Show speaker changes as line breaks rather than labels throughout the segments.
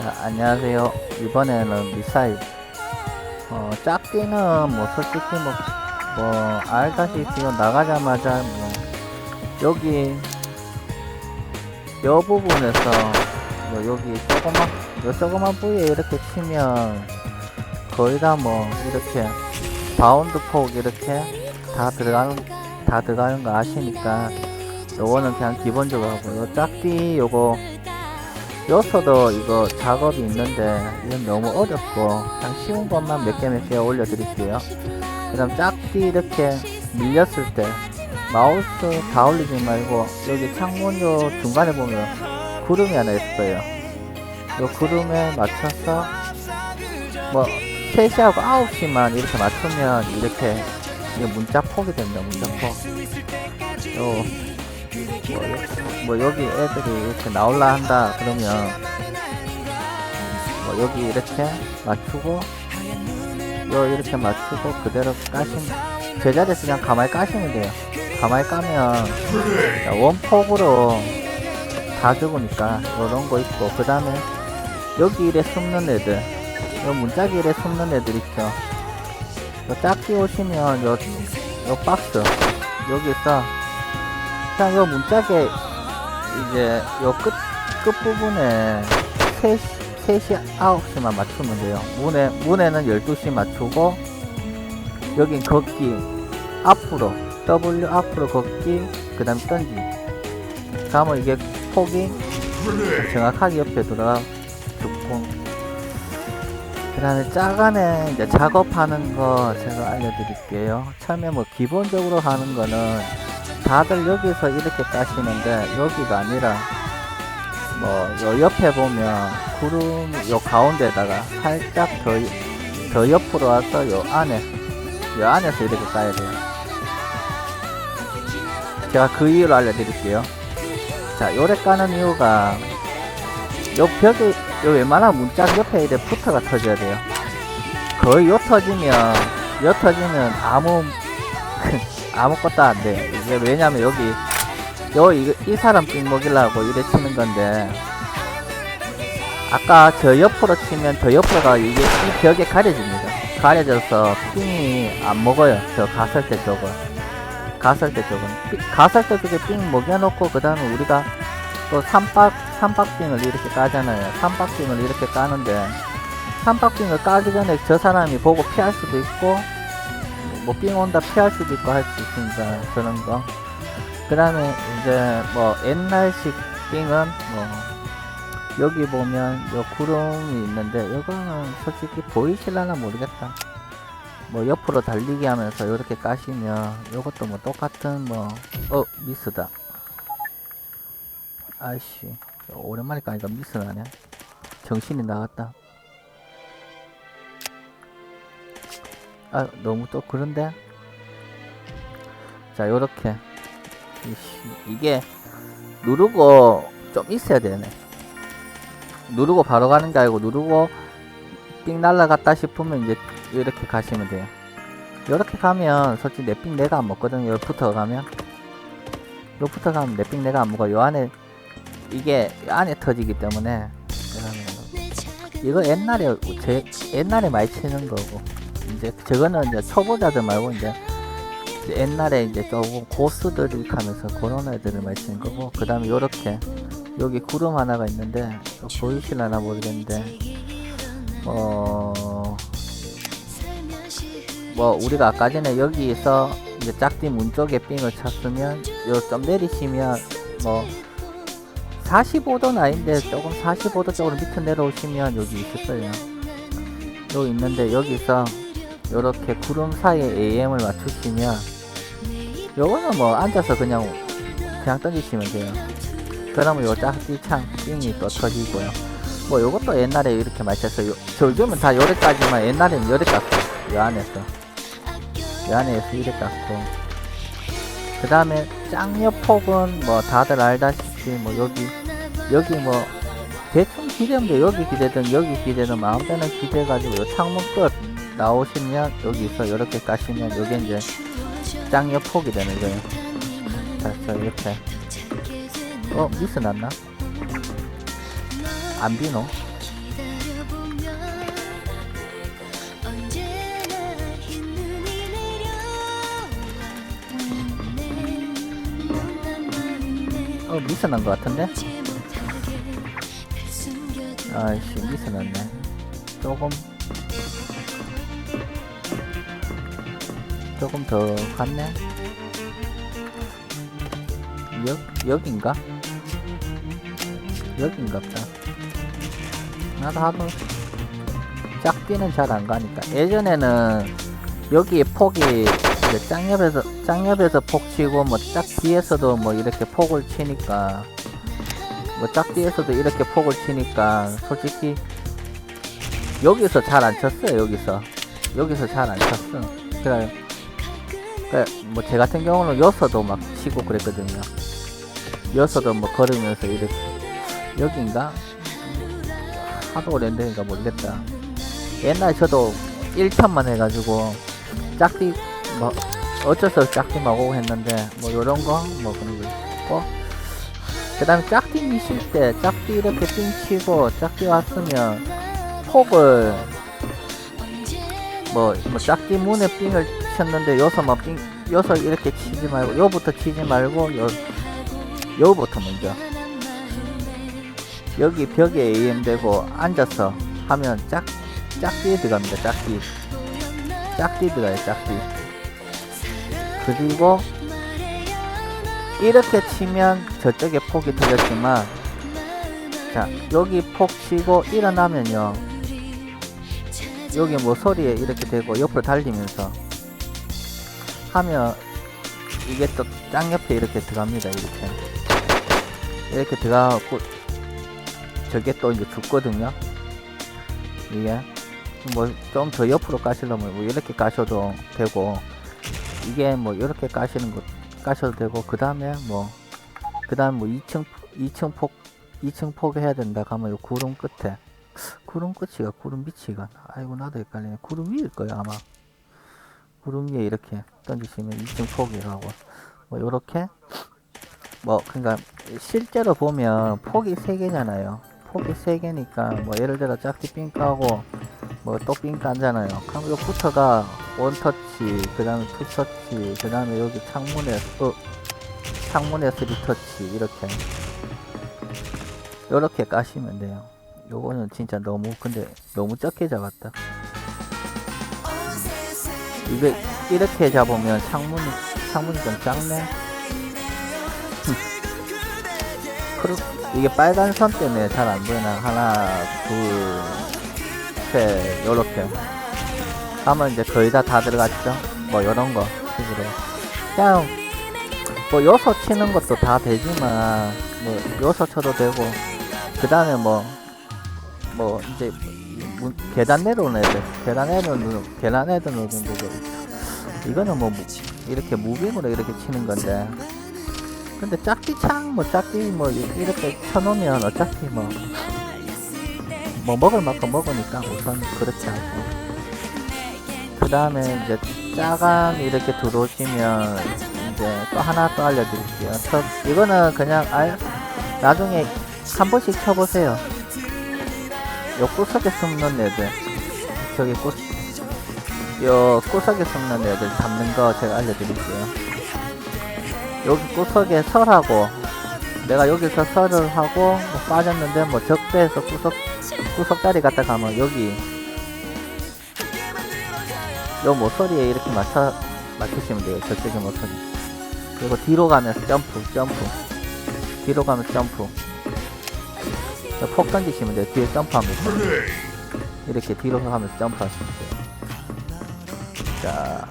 자, 안녕하세요. 이번에는 미사일. 어, 짝띠는 뭐 솔직히 뭐, 뭐, 알다시피 나가자마자 뭐, 여기, 여 부분에서, 뭐 여기 조그만, 요 조그만 부위에 이렇게 치면, 거의 다 뭐, 이렇게, 바운드 폭 이렇게 다 들어가는, 다 들어가는 거 아시니까, 요거는 그냥 기본적으로 하고, 요 짝띠 요거, 여서도 이거 작업이 있는데 이건 너무 어렵고 그냥 쉬운 것만 몇 개 몇 개 올려드릴게요. 그 다음 짝띠 이렇게 밀렸을 때 마우스 다 올리지 말고 여기 창문 요 중간에 보면 구름이 하나 거예요. 요 구름에 맞춰서 뭐 3시하고 9시만 이렇게 맞추면 이렇게 문자 폭이 됩니다 문자 폭. 요, 뭐, 여- 뭐 여기 애들이 이렇게 나올라 한다 그러면 뭐 여기 이렇게 맞추고 요 이렇게 맞추고 그대로 까시면 제자리에서 그냥 가만히 까시면 돼요. 가만히 까면 자, 원폭으로 다 죽으니까 요런 거 있고 그 다음에 여기 이래 숨는 애들 요 문짝이 이래 숨는 애들 있죠. 요 짝지 오시면 요, 요 박스 여기서 그냥 요 문짝에 이제 요 끝, 끝부분에 3시, 3시, 9시만 맞추면 돼요. 문에, 문에는 12시 맞추고, 여긴 걷기, 앞으로, W 앞으로 걷기, 그 다음 던지. 그러면 이게 폭이 정확하게 옆에 들어가 죽고, 그 다음에 짜간에 이제 작업하는 거 제가 알려드릴게요. 처음에 뭐 기본적으로 하는 거는 다들 여기서 이렇게 까시는데 여기가 아니라 뭐 요 옆에 보면 구름 요 가운데다가 살짝 더, 더 옆으로 와서 요 안에 요 안에서 이렇게 까야 돼요. 제가 그 이유를 알려드릴게요. 자 요래 까는 이유가 요 벽에 요 웬만한 문짝 옆에 이래 부터가 터져야 돼요. 거의 요 터지면 요 터지면 아무 아무것도 안 돼. 이게 왜냐면 여기 요 이거 이 사람 삥 먹이려고 이래 치는 건데 아까 저 옆으로 치면 저 옆으로가 이게 이 벽에 가려집니다. 가려져서 삥이 안 먹어요. 저 갔을 때 저거. 갔을 때. 삥- 갔을 때 그게 삥 먹여놓고 그 다음에 우리가 또 삼박 삼박빙을 이렇게 까잖아요. 삼박빙을 이렇게 까는데 삼박빙을 까기 전에 저 사람이 보고 피할 수도 있고 뭐 삥 온다 피할 수도 있고 할 수 있으니까 그런 거. 그 다음에 이제 뭐 옛날식 삥은 뭐 여기 보면 요 구름이 있는데 이거는 솔직히 보이실라나 모르겠다. 뭐 옆으로 달리기 하면서 이렇게 까시면 요것도 뭐 똑같은 뭐 어 미스다. 아이씨 오랜만에 까니까 미스 나네. 정신이 나갔다. 아 너무 또 그런데? 자 요렇게. 이씨, 이게 누르고 좀 있어야 되네. 누르고 바로 가는 게 아니고 누르고 삥 날라갔다 싶으면 이제 이렇게 가시면 돼요. 요렇게 가면 솔직히 내삥 내가 안 먹거든 요 붙어 가면. 요 붙어 가면 내삥 내가 안 먹어 요. 안에 이게 안에 터지기 때문에. 이거 옛날에 제 옛날에 많이 치는 거고 이제 저거는 이제 초보자들 말고 이제 옛날에 이제 조금 고수들이 하면서 그런 애들을 치는 거고 그 다음에 요렇게 여기 구름 하나가 있는데 또 보이실라나 모르겠는데 어... 뭐 우리가 아까 전에 여기서 이제 짝띠 문 쪽에 삥을 찼으면 요 좀 내리시면 뭐 45도는 아닌데 조금 45도 쪽으로 밑에 내려오시면 여기 있을 거예요. 여기 있는데 여기서 요렇게 구름 사이에 AM을 맞추시면 요거는 뭐 앉아서 그냥 그냥 던지시면 돼요. 그러면 요 짝지 창 삥이 또 터지고요. 뭐 요것도 옛날에 이렇게 맞췄어요. 저 요즘은 다 요래 까지만 옛날에는 요래 깠어요 요 안에서 요 안에서 이래 깠고 그 다음에 짱녀 폭은 뭐 다들 알다시피 뭐 여기 여기 뭐 대충 기대면 돼 여기 기대든 여기 기대든 마음대로 기대가지고 요 창문 끝 나오시면 여기서 이렇게 까시면 여기 이제 짱옆 폭이 되는 거예요. 다시 이렇게. 어 미스 났나? 안 비노? 어 미스 난 것 같은데? 아이씨 미스 났네. 조금 조금 더 갔네. 여, 여긴가? 여긴가 보다. 나도 하도 짝비는 잘 안 가니까. 예전에는 여기 폭이 짱옆에서 짱옆에서 폭 치고 뭐 짝 뒤에서도 뭐 이렇게 폭을 치니까 뭐 짝 뒤에서도 이렇게 폭을 치니까 솔직히 여기서 잘 안 쳤어요 여기서. 여기서 잘 안 쳤어. 그래 뭐 제 같은 경우는 여서도 막 치고 그랬거든요. 여서도 뭐 걸으면서 이렇게. 여긴가? 하도 오랜데니까 모르겠다. 옛날에 저도 1편만 해가지고 짝띠 뭐 어쩔 수 없이 짝띠 마고 했는데 뭐 요런 거? 뭐 그런 거 있고. 그 다음에 짝띠 미실 때 짝띠 이렇게 삥 치고 짝띠 왔으면 폭을 뭐, 뭐 짝띠 문에 삥을 쳤는데 여기서 막삥 여기서 이렇게 치지 말고 요부터 치지 말고 요 요부터 먼저. 여기 벽에 의엠되고 앉아서 하면 짝 짝띠에 들어갑니다 짝띠 짝띠 들어가요 짝띠 그리고 이렇게 치면 저쪽에 폭이 터졌지만 자 여기 폭 치고 일어나면요. 여기 뭐 소리에 이렇게 되고 옆으로 달리면서 하면 이게 또 짱 옆에 이렇게 들어갑니다 이렇게. 이렇게 들어가고 저게 또 이제 죽거든요. 이게 뭐 좀 더 옆으로 까시려면 뭐 이렇게 까셔도 되고 이게 뭐 이렇게 까시는 거 까셔도 되고 그 다음에 뭐 그 다음 뭐 2층 2층 폭 2층 폭 해야 된다 가면 요 구름 끝에. 구름 끝이가 구름 밑이가. 아이고 나도 헷갈리네. 구름 위일 거야 아마 구름 위에 이렇게 던지시면 2층 폭이라고. 뭐 요렇게? 뭐 그러니까 실제로 보면 폭이 3개잖아요. 폭이 3개니까 뭐 예를 들어 짝지 삥 까고 뭐또 삥 까잖아요. 그럼 요 부터가 원터치 그 다음에 투터치 그 다음에 여기 창문에 어, 창문에 스리터치 이렇게. 요렇게 까시면 돼요. 요거는 진짜 너무 근데 너무 적게 잡았다 이게 이렇게 잡으면 창문이 창문이 좀 작네. 그렇 이게 빨간 선 때문에 잘 안 보이나? 하나 둘셋 요렇게. 하면 이제 거의 다 다 들어갔죠? 뭐 요런 거 식으로. 그냥 뭐 요소 치는 것도 다 되지만 뭐 요소 쳐도 되고. 그 다음에 뭐뭐 이제 문- 계단 내려오는 애들 계단 내려오는 계단 애들 오는 데도 이거는 뭐 무- 이렇게 무빙으로 이렇게 치는 건데. 근데 짝기 창뭐 짝기 뭐 이- 이렇게 쳐놓으면 어차피 뭐 뭐 먹을 만큼 먹으니까 우선 그렇게 하고. 그 다음에 이제 짜감 이렇게 들어오시면 이제 또 하나 또 알려드릴게요. 첫, 이거는 그냥 알 나중에 한 번씩 쳐보세요 요 구석에 숨는 애들 저기 구, 요 구석에 숨는 애들 잡는 거 제가 알려드릴게요 여기 구석에 설하고 내가 여기서 설을 하고 뭐 빠졌는데 뭐 적배에서 구석 구석다리 갔다 가면 여기 요 모서리에 이렇게 맞춰 맞추시면 돼요 저쪽에 모서리 그리고 뒤로 가면서 점프 점프 뒤로 가면서 점프 자, 폭 던지시면 돼요. 뒤에 점프하면서 이렇게 뒤로 가면서 점프하시면 돼요. 자,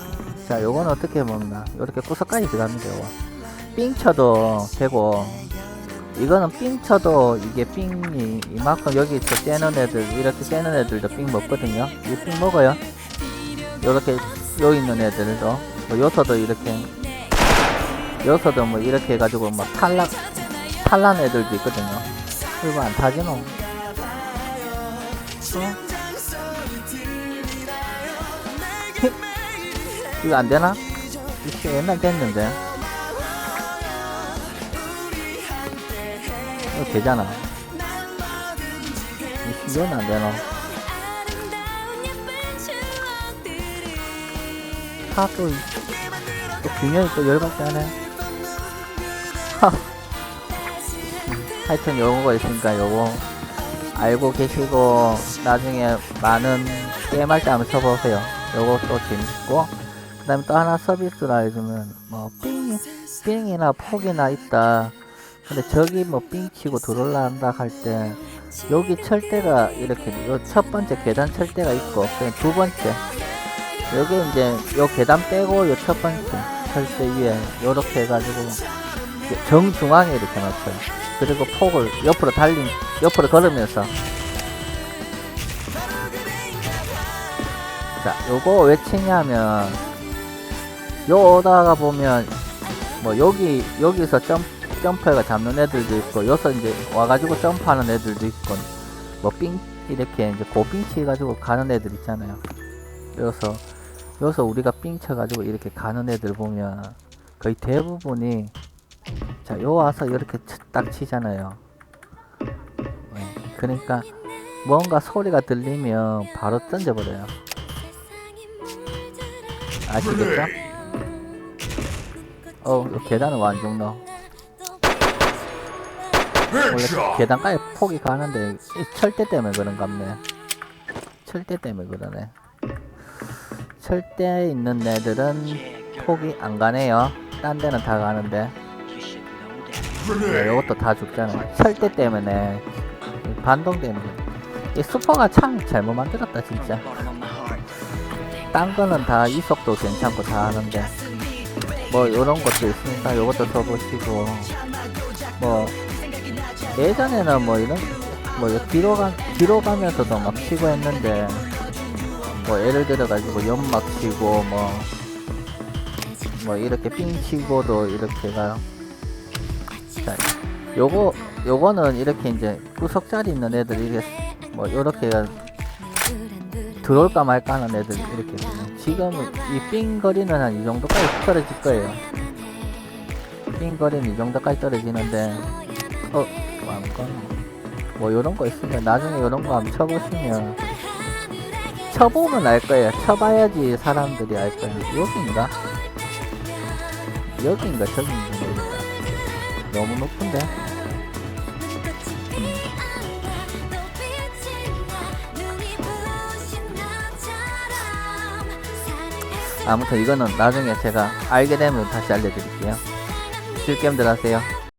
자 요거는 어떻게 먹나? 이렇게 구석까지 들어갑니다 요거 삥 쳐도 되고 이거는 삥 쳐도 이게 삥이 이만큼 여기서 째는 애들 이렇게 째는 애들도 삥 먹거든요. 이삥 먹어요. 요렇게 여기 있는 애들도 뭐 요서도 이렇게 요서도 뭐 이렇게 해가지고 막 탈락 탈란 애들도 있거든요 이거 안 타지 뭐 어? 히? 이거 안 되나? 이거 옛날 됐는데 이거 되잖아 이거는 안 되나? 하 또 또 균형이 또 열받게 하네 하 하여튼 요거 있으니까 요거 알고 계시고 나중에 많은 게임할 때 한번 쳐보세요. 요것도 재밌고 그 다음에 또 하나 서비스라 해주면 뭐 삥, 삥이나 폭이나 있다. 근데 저기 뭐 삥 치고 들어올라 한다 할 때 여기 철대가 이렇게 요 첫 번째 계단 철대가 있고 그두 번째 여기 이제 요 계단 빼고 요 첫 번째 철대 위에 요렇게 해가지고 정중앙에 이렇게 놨어요. 그리고 폭을 옆으로 달린 옆으로 걸으면서 자 요거 왜 치냐면 요 오다가 보면 뭐 여기 여기서 점 점프해가 잡는 애들도 있고 여기서 이제 와가지고 점프하는 애들도 있고 뭐 삥 이렇게 이제 고삥 치가지고 가는 애들 있잖아요. 여기서 여기서 우리가 삥 쳐가지고 이렇게 가는 애들 보면 거의 대부분이 자, 요 와서 이렇게 치- 딱 치잖아요. 예, 그러니까 뭔가 소리가 들리면 바로 던져버려요. 아시겠죠? 어, 요 계단은 넣어. 원래 계단까지 폭이 가는데 이 철대 때문에 그런갑네. 철대 때문에 그러네. 철대에 있는 애들은 폭이 안 가네요. 딴 데는 다 가는데. 네, 이것도 다 죽잖아요. 철대 때문에 이 반동 때문에. 이 슈퍼가 참 잘못 만들었다 진짜. 딴 거는 다 이속도 괜찮고 다 하는데. 뭐 요런 것도 있으니까 요것도 써보시고. 뭐 예전에는 뭐 이런 뭐 뒤로 가 뒤로 가면서도 막 치고 했는데. 뭐 예를 들어 가지고 연막 치고 뭐. 뭐 이렇게 삥 치고도 이렇게가 자, 요거 요거는 이렇게 이제 구석자리 있는 애들 이게 뭐 요렇게 들어올까 말까 하는 애들 이렇게. 지금 이 삥거리는 한 이 정도까지 떨어질 거예요. 삥거리는 이 정도까지 떨어지는데 어 왕건 뭐 요런 거 있으면 나중에 요런 거 한번 쳐보시면 쳐보면 알 거예요. 쳐봐야지 사람들이 알 거예요. 여긴가 저긴가 모르겠다. 너무 높은데? 아무튼 이거는 나중에 제가 알게 되면 다시 알려드릴게요. 즐겜들 하세요.